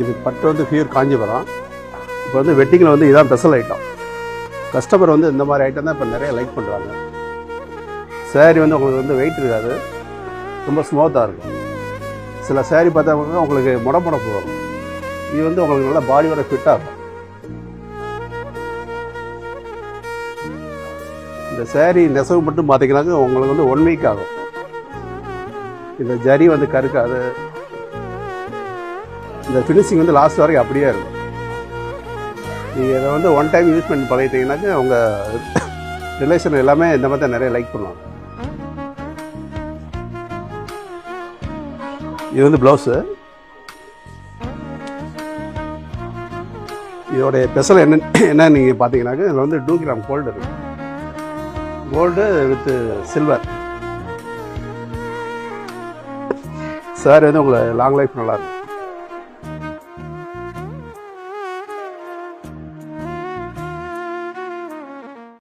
இது பட்டு வந்து ஃபியூர் காஞ்சிபுரம் இப்போ வந்து வெட்டிங்கில் வந்து இதான் ஸ்பெஷல் ஐட்டம் கஸ்டமர் வந்து இந்த மாதிரி ஐட்டம் தான் இப்போ நிறைய லைக் பண்ணுறாங்க saree வந்து உங்களுக்கு வந்து வெயிட் இருக்காது. ரொம்ப ஸ்மூத்தாக இருக்கும். சில saree பார்த்தா உங்களுக்கு முட முட வரும் இது வந்து உங்களுக்கு நல்லா பாடியோட ஃபிட்டாக இருக்கும். இந்த saree நெசவு மட்டும் பார்த்தீங்கன்னாக்க உங்களுக்கு வந்து ஒன் வீக் ஆகும். இந்த ஜரி வந்து கருக்காது. இந்த ஃபினிஷிங் வந்து லாஸ்ட் வரைக்கும் அப்படியே இருக்கும். நீங்கள் இதை வந்து ஒன் டைம் யூஸ் பண்ணி பழகிட்டீங்கன்னாக்க உங்கள் ரிலேஷன் எல்லாமே இந்த மாதிரி தான் நிறைய லைக் பண்ணுவாங்க. இது வந்து ப்ளவுஸு இதோடைய ஸ்பெஷல் என்ன என்ன நீங்கள் பார்த்தீங்கன்னாக்க இதில் வந்து டூ கிராம் கோல்டு இருக்கு. கோல்டு வித்து சில்வர் சார் வந்து உங்களை லாங் லைஃப் நல்லாயிருக்கும்